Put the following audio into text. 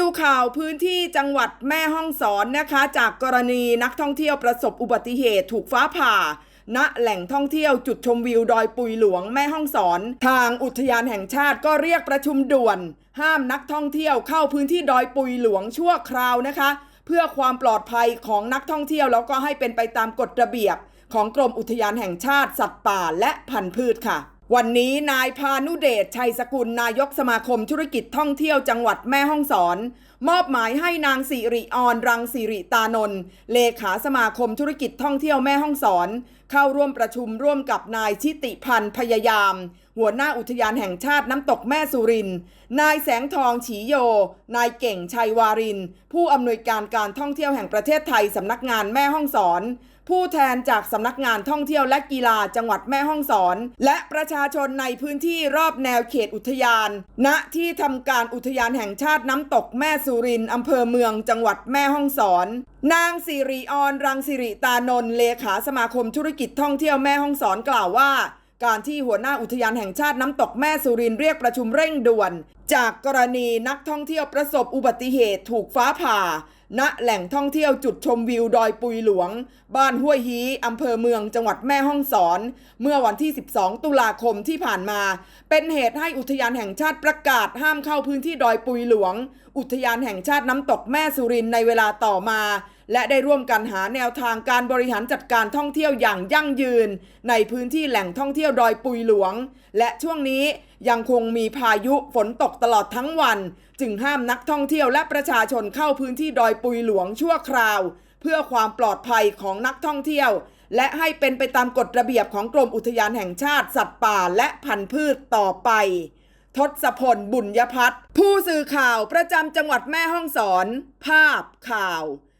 ดูข่าวพื้นที่จังหวัดแม่ฮ่องสอนนะคะ จากกรณีนักท่องเที่ยวประสบอุบัติเหตุถูกฟ้าผ่า ณแหล่งท่องเที่ยวจุดชมวิวดอยปุยหลวงแม่ฮ่องสอน ทางอุทยานแห่งชาติก็เรียกประชุมด่วน ห้ามนักท่องเที่ยวเข้าพื้นที่ดอยปุยหลวงชั่วคราวนะคะ เพื่อความปลอดภัยของนักท่องเที่ยวแล้วก็ให้เป็นไปตามกฎระเบียบ ของกรมอุทยานแห่งชาติสัตว์ป่าและพันธุ์พืชค่ะ วันนี้นายพานุเดชชัยสกุลนายกสมาคมธุรกิจท่องเที่ยวจังหวัดแม่ฮ่องสอน มอบหมายให้นางสิริออนรังสิริตานนท์เลขาสมาคมธุรกิจท่องเที่ยวแม่ฮ่องสอน เข้าร่วมประชุมร่วมกับนายชิติพันธ์พยายาม หัวหน้าอุทยานแห่งชาติน้ำตกแม่สุรินนายแสงทองฉีโย นายเก่งชัยวาริน ผู้อำนวยการการท่องเที่ยวแห่งประเทศไทยสำนักงานแม่ฮ่องสอน ผู้แทนจากสำนักงานท่องเที่ยวและกีฬาจังหวัดแม่ฮ่องสอน และประชาชนในพื้นที่รอบแนวเขตอุทยาน ณที่ทำการอุทยานแห่งชาติน้ำตกแม่สุรินอำเภอเมืองจังหวัดแม่ฮ่องสอน นางสิริออนรังสิริตานนท์เลขาสมาคมธุรกิจท่องเที่ยวแม่ฮ่องสอนกล่าวว่าการที่หัวหน้าอุทยานแห่งชาติน้ำตกแม่สุรินเรียกประชุมเร่งด่วน จากกรณีนักท่องเที่ยวประสบอุบัติเหตุถูกฟ้าผ่า ณแหล่งท่องเที่ยวจุดชมวิวดอยปุยหลวง บ้านห้วยฮีอำเภอเมืองจังหวัดแม่ฮ่องสอน เมื่อวันที่ 12 ตุลาคมที่ผ่านมา เป็นเหตุให้อุทยานแห่งชาติประกาศห้ามเข้าพื้นที่ดอยปุยหลวง อุทยานแห่งชาติน้ำตกแม่สุรินในเวลาต่อมา และได้ร่วมกันหาแนวทางการบริหารจัดการท่องเที่ยวอย่างยั่งยืน ในพื้นที่แหล่งท่องเที่ยวดอยปุยหลวง และช่วงนี้ยังคงมีพายุฝนตกตลอดทั้งวัน จึงห้ามนักท่องเที่ยวและประชาชนเข้าพื้นที่ดอยปุยหลวงชั่วคราว เพื่อความปลอดภัยของนักท่องเที่ยว และให้เป็นไปตามกฎระเบียบของกรมอุทยานแห่งชาติ สัตว์ป่าและพันธุ์พืชต่อไปทศพลบุญยพัฒน์ผู้สื่อข่าวประจำจังหวัดแม่ฮ่องสอน ภาพข่าว